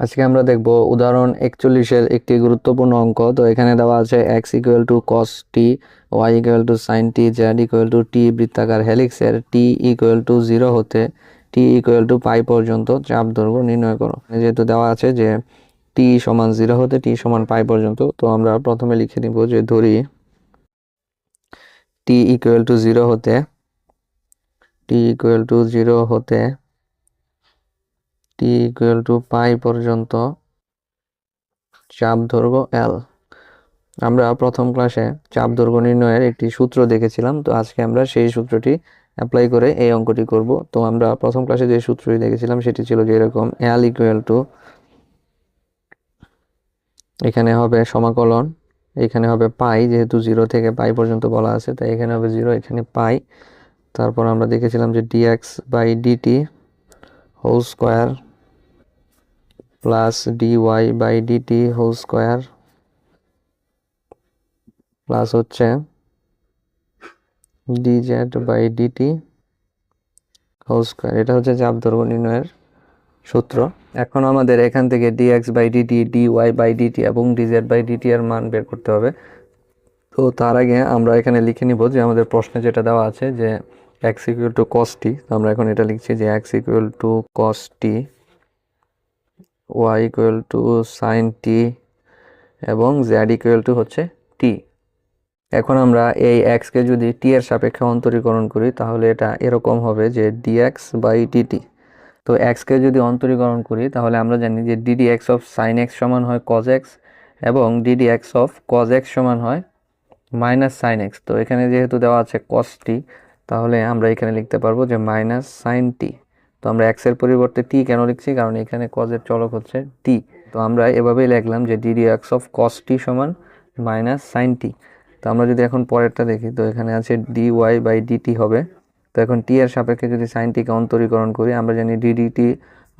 আজকে আমরা দেখব উদাহরণ একচল্লিশের একটি গুরুত্বপূর্ণ অঙ্ক। তো এখানে দেওয়া আছে x equal to cos t y equal to sine t z equal to t বৃত্তাকার হেলিক্সের টি ইকুয়াল টু জিরো হতে টি ইকুয়াল টু পাই পর্যন্ত চাপ দৈর্ঘ্য নির্ণয় করো। যেহেতু দেওয়া আছে যে টি সমান জিরো হতে টি সমান পাই পর্যন্ত, তো আমরা প্রথমে লিখে নিব যে ধরি টি ইকুয়াল টু জিরো হতে টি ইকুয়াল টু জিরো হতে টি ইকুয়াল টু পাই পর্যন্ত, চাপ দৈর্ঘ্য এল আমরা প্রথম ক্লাসে চাপ দৈর্ঘ্য নির্ণয়ের একটি সূত্র দেখেছিলাম, তো আজকে আমরা সেই সূত্রটি অ্যাপ্লাই করে এই অঙ্কটি করব। তো আমরা প্রথম ক্লাসে যে সূত্রটি দেখেছিলাম, সেটি ছিল যে এরকম এল ইকুয়াল টু এখানে হবে সমাকলন, এখানে হবে পাই যেহেতু জিরো থেকে পাই পর্যন্ত বলা আছে, তাই এখানে হবে জিরো এখানে পাই তারপর আমরা দেখেছিলাম যে d x by d t whole square plus d y by d t whole square plus হচ্ছে d z by d t whole square এটা হচ্ছে চাপ দৈর্ঘ্য নির্ণয়ের সূত্র। এখন আমাদের এখান থেকে dx by dt dy by dt এবং ডিজেড বাই ডিটি এর মান বের করতে হবে। তো তার আগে আমরা এখানে লিখে নিব যে আমাদের প্রশ্নে যেটা দেওয়া আছে যে x equal to cos t আমরা এখন এটা লিখছি যে x equal to cos t y equal to sine t এবং জেড ইকুয়াল টু হচ্ছে টি এখন আমরা এই এক্সকে যদি টি এর সাপেক্ষে অন্তরীকরণ করি, তাহলে এটা এরকম হবে যে ডিএক্স বাই ডিটি তো এক্সকে যদি অন্তরীকরণ করি, তাহলে আমরা জানি যে d d x of sine x সমান হয় কজ এক্স এবং d d x of cos x সমান হয় মাইনাস সাইন এক্স তো এখানে যেহেতু দেওয়া আছে কস টি তাহলে আমরা এখানে লিখতে পারব যে মাইনাস সাইন টি তো আমরা এক্সের পরিবর্তে টি কেন লিখছি? কারণ এখানে কজের চলক হচ্ছে টি তো আমরা এভাবেই লিখলাম যে d d x of cos t সমান মাইনাস সাইন টি তো আমরা যদি এখন পরেরটা দেখি, তো এখানে আছে ডি ওয়াই বাই ডিটি হবে। তো এখন টি এর সাপেক্ষে যদি সাইন টিকে অন্তরীকরণ করি, আমরা জানি ডিডিটি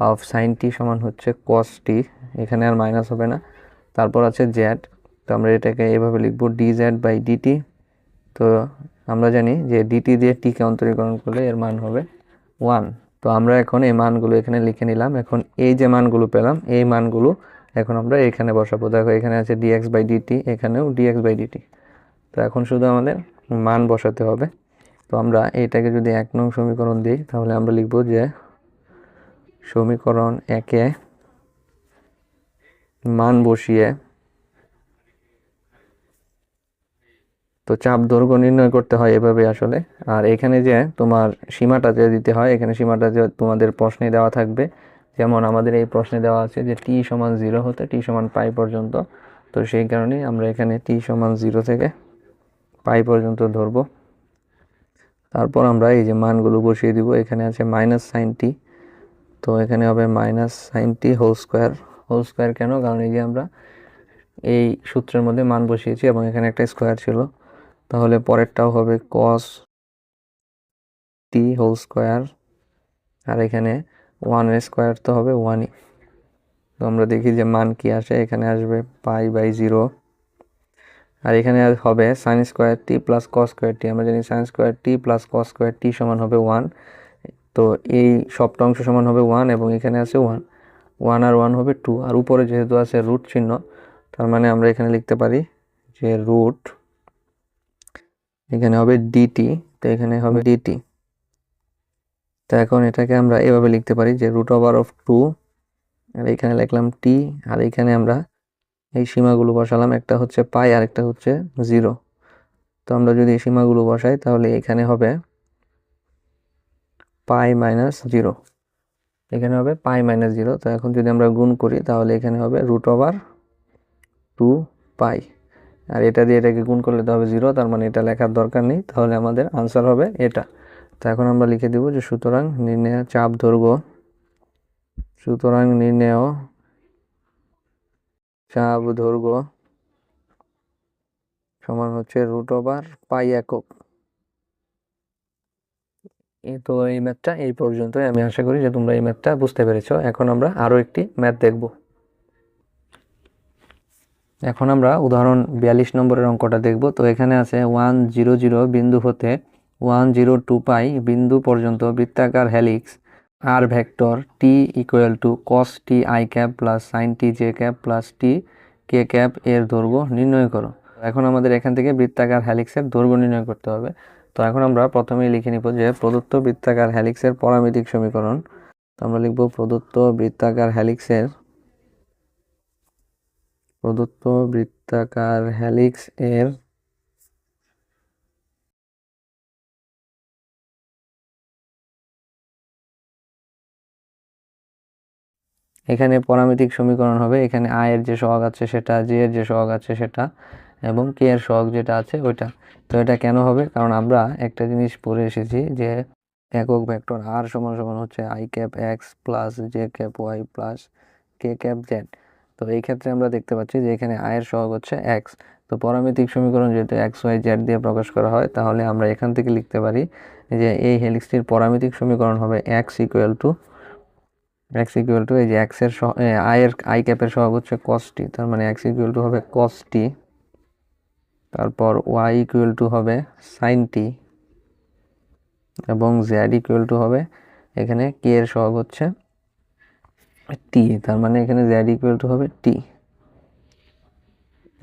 অফ সাইন টি সমান হচ্ছে কস টি এখানে আর মাইনাস হবে না। তারপর আছে জেড তো আমরা এটাকে এভাবে লিখব ডি জেড বাই ডিটি তো আমরা জানি যে ডিটি দিয়ে টিকে অন্তরীকরণ করলে এর মান হবে ওয়ান তো আমরা এখন এই মানগুলো এখানে লিখে নিলাম। এখন এই যে মানগুলো পেলাম, এই মানগুলো এখন আমরা এখানে বসাবো। দেখো, এখানে আছে d x by d t এখানেও d x by d t তো এখন শুধু আমাদের মান বসাতে হবে। তো আমরা এটাকে যদি এক নং সমীকরণ দিই, তাহলে আমরা লিখব যে সমীকরণ একে মান বসিয়ে তো চাপ, দৈর্ঘ্য নির্ণয় করতে হয় এভাবে আসলে। আর এখানে যে তোমার সীমাটা যে দিতে হয়, এখানে সীমাটা যে তোমাদের প্রশ্নে দেওয়া থাকবে, যেমন আমাদের এই প্রশ্নে দেওয়া আছে যে টি সমান জিরো হতে টি সমান পাই পর্যন্ত। তো সেই কারণে আমরা এখানে টি সমান জিরো থেকে পাই পর্যন্ত ধরব। তারপর আমরা এই যে মানগুলো বসিয়ে দিব, এখানে আছে মাইনাস সাইন টি। তো এখানে হবে minus sine t whole square. Whole square কেন? কারণ এই যে আমরা এই সূত্রের মধ্যে মান বসিয়েছি এবং এখানে একটা স্কোয়ার ছিল। তাহলে পরেরটাও হবে কস টি হোল স্কোয়ার আর এখানে ওয়ানের স্কোয়ার তো হবে ওয়ানই তো আমরা দেখি যে মান কি আসে, এখানে আসবে পাই বাই জিরো আর এখানে হবে sine square t plus cos square t আমরা জানি sine square t plus cos square t সমান হবে ওয়ান তো এই সবটা অংশ সমান হবে ওয়ান এবং এখানে আছে ওয়ান ওয়ান আর ওয়ান হবে টু আর উপরে যেহেতু আছে রুট চিহ্ন, তার মানে আমরা এখানে লিখতে পারি যে রুট এখানে হবে ডিটি তো এখানে হবে ডিটি তো এখন এটাকে আমরা এভাবে লিখতে পারি যে রুট ওভার অফ টু আর এখানে লিখলাম টি আর এখানে আমরা এই সীমাগুলো বসালাম, একটা হচ্ছে পাই আর একটা হচ্ছে জিরো তো আমরা যদি এই সীমাগুলো বসাই, তাহলে এখানে হবে পাই মাইনাস জিরো এখানে হবে পাই মাইনাস জিরো তো এখন যদি আমরা গুণ করি, তাহলে এখানে হবে রুট ওভার টু পাই আর এটা দিয়ে এটাকে গুণ করলে তো হবে জিরো তার মানে এটা লেখার দরকার নেই, তাহলে আমাদের আনসার হবে এটা। তো এখন আমরা লিখে দিব যে সুতরাং নির্ণয়, চাপ দৈর্ঘ্য, সুতরাং নির্ণয় চাপ দৈর্ঘ্য সমান হচ্ছে রুট ওভার পাই একক। তো এই ম্যাথটা এই পর্যন্তই, আমি আশা করি যে তোমরা এই ম্যাথটা বুঝতে পেরেছ। এখন আমরা আরও একটি ম্যাথ দেখব। এখন আমরা উদাহরণ বিয়াল্লিশ নম্বরের অঙ্কটা দেখব। তো এখানে আছে ওয়ান জিরো জিরো বিন্দু হতে ওয়ান জিরো টু পাই বিন্দু পর্যন্ত বৃত্তাকার helix R vector t equal to cos t i cap plus sine t j cap plus t k cap এর দৈর্ঘ্য নির্ণয় করো। এখন আমাদের এখান থেকে বৃত্তাকার হ্যালিক্সের দৈর্ঘ্য নির্ণয় করতে হবে। তো এখন আমরা প্রথমেই লিখে নিব যে প্রদত্ত বৃত্তাকার হ্যালিক্সের পরামিতিক সমীকরণ। তো আমরা লিখব প্রদত্ত বৃত্তাকার হ্যালিক্সের প্রদত্ত বৃত্তাকার হ্যালিক্স এর এখানে পরামিতিক সমীকরণ হবে। এখানে আই এর যে সহগ আছে সেটা জে এর যে সহগ আছে সেটা এবং কে এর সহগ যেটা আছে ওইটা। তো এটা কেন হবে? কারণ আমরা একটা জিনিস পড়ে এসেছি যে একক ভেক্টর আর সমান সমান হচ্ছে i cap x plus j cap y plus k cap z তো এই ক্ষেত্রে আমরা দেখতে পাচ্ছি যে এখানে আয়ের সহগ হচ্ছে এক্স তো পরামিতিক সমীকরণ যেহেতু এক্স ওয়াই জেড দিয়ে প্রকাশ করা হয়, তাহলে আমরা এখান থেকে লিখতে পারি যে এই হেলিক্সটির পরামিতিক সমীকরণ হবে x equal to x equal to এই যে এক্সের আয়ের আই ক্যাপের সহগ হচ্ছে কসটি তার মানে এক্স ইকুয়াল টু হবে কসটি তারপর ওয়াই ইকুয়াল টু হবে সাইন টি এবং জেড ইকুয়াল টু হবে এখানে কে এর সহগ হচ্ছে টি তার মানে এখানে জেড ইকুয়াল টু হবে টি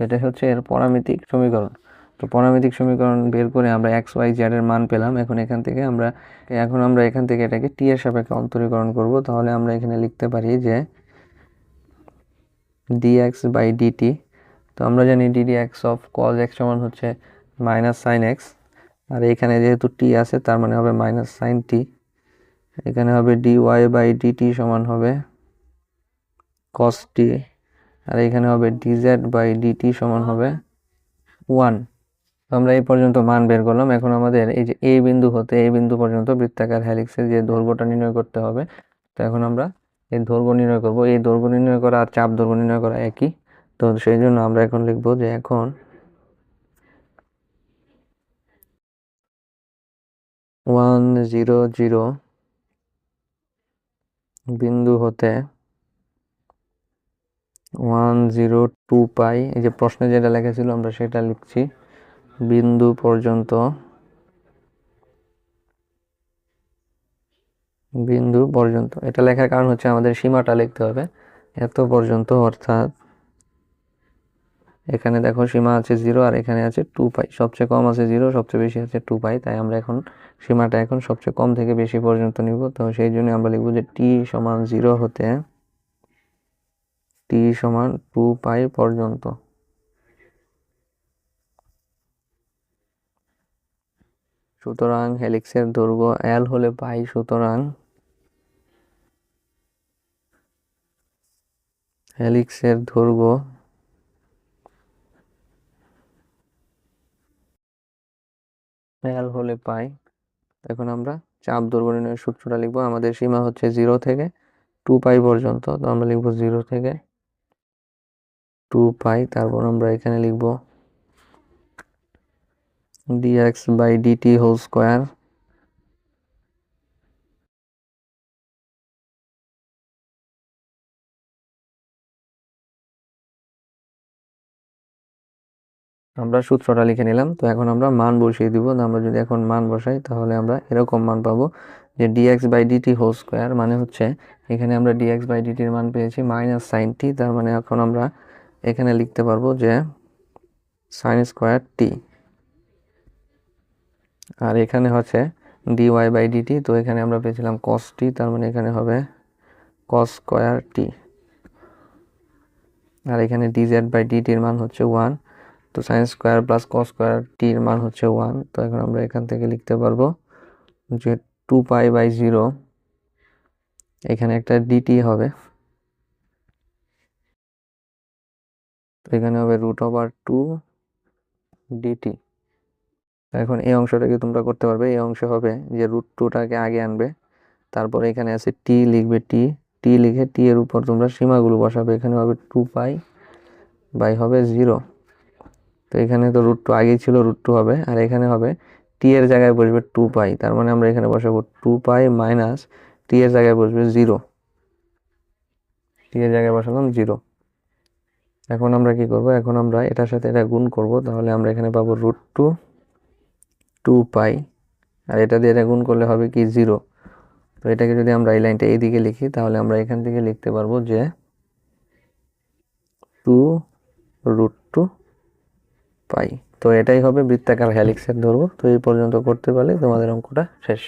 এটা হচ্ছে এর পরামিতিক সমীকরণ। তো পরামিতিক সমীকরণ বের করে আমরা এক্স ওয়াই জেড এর মান পেলাম। এখন এখান থেকে আমরা, এখন আমরা এখান থেকে এটাকে টি এর সাপেক্ষে অন্তরীকরণ করব। তাহলে আমরা এখানে লিখতে পারি যে ডিএক্স বাই ডিটি তো আমরা জানি d d x of cos x সমান হচ্ছে মাইনাস সাইন এক্স আর এখানে যেহেতু টি আছে, তার মানে হবে মাইনাস সাইন টি এখানে হবে ডি ওয়াই বাই ডিটি সমান হবে কস টি আর এখানে হবে ডিজেড বাই ডিটি সমান হবে ওয়ান আমরা এই পর্যন্ত মান বের করলাম। এখন আমাদের এই যে এই বিন্দু হতে এই বিন্দু পর্যন্ত বৃত্তাকার হ্যালিক্সের যে দৈর্ঘ্যটা নির্ণয় করতে হবে, তো এখন আমরা এই দৈর্ঘ্য নির্ণয় করব। এই দৈর্ঘ্য নির্ণয় করা আর চাপ দৈর্ঘ্য নির্ণয় করা একই। তো সেই জন্য আমরা এখন লিখব যে এখন ওয়ান জিরো জিরো বিন্দু হতে ওয়ান জিরো টু পাই এই যে প্রশ্নে যেটা লেখা ছিল আমরা সেটা লিখছি। বিন্দু পর্যন্ত বিন্দু পর্যন্ত। এটা লেখার কারণ হচ্ছে আমাদের সীমাটা লিখতে হবে। এত পর্যন্ত অর্থাৎ এখানে দেখো সীমা আছে জিরো আর এখানে আছে টু পাই সবচেয়ে কম আছে জিরো সবচেয়ে বেশি আছে টু পাই তাই আমরা এখন সীমাটা এখন সবচেয়ে কম থেকে বেশি পর্যন্ত নিব। তো সেই জন্য আমরা লিখব যে টি সমান জিরো হতে টি সমান টু পাই পর্যন্ত। সুতরাং হেলিক্সের দৈর্ঘ্য এল হলে পাই, সুতরাং হেলিক্সের দৈর্ঘ্য এল হলে পাই। এখন আমরা চাপ দৈর্ঘ্য নির্ণয়ের সূত্রটা লিখব। আমাদের সীমা হচ্ছে জিরো থেকে টু পাই পর্যন্ত। তো আমরা লিখব জিরো থেকে টু পাই তারপর আমরা এখানে লিখব dx by dt whole square. আমরা সূত্রটা লিখে নিলাম, তো এখন আমরা মান বসিয়ে দিব। আমরা যদি এখন মান বসাই, তাহলে আমরা এরকম মান পাবো যে d x by d t whole square মানে হচ্ছে এখানে আমরা ডিএক্স বাই ডিটির মান পেয়েছি মাইনাস সাইন টি তার মানে এখন আমরা এখানে লিখতে পারব যে সাইন স্কোয়ার টি আর এখানে হচ্ছে ডি ওয়াই বাই ডিটি তো এখানে আমরা পেয়েছিলাম কস টি তার মানে এখানে হবে কস স্কোয়ার টি আর এখানে ডিজেড বাই ডিটির মান হচ্ছে ওয়ান তো sine square plus cos square টির মান হচ্ছে ওয়ান তো এখন আমরা এখান থেকে লিখতে পারব যে টু পাই বাই জিরো এখানে একটা ডিটি হবে। এখানে হবে রুট ওভার টু ডিটি এখন এই অংশটাকে তোমরা করতে পারবে। এই অংশ হবে যে রুট টুটাকে আগে আনবে, তারপরে এখানে আছে টি লিখবে টি টি লিখে টি এর উপর তোমরা সীমাগুলো বসাবে। এখানে হবে টু পাই বাই হবে জিরো তো এখানে তো রুট টু আগেই ছিল রুট টু হবে। আর এখানে হবে টি এর জায়গায় বসবে টু পাই তার মানে আমরা এখানে বসাবো টু পাই মাইনাস টি এর জায়গায় বসবে জিরো টি এর জায়গায় বসালাম জিরো এখন আমরা কি করব? এখন আমরা এটার সাথে এটা গুণ করব। তাহলে আমরা এখানে পাবো রুট টু টু পাই আর এটা দিয়ে এটা গুণ করলে হবে কি জিরো তো এটাকে যদি আমরা এই লাইনটা এইদিকে লিখি, তাহলে আমরা এখান থেকে লিখতে পারব যে টু রুট টু পাই তো এটাই হবে বৃত্তাকার হ্যালিক্সের দৈর্ঘ্য তো এই পর্যন্ত করতে পারলে তোমাদের অঙ্কটা শেষ।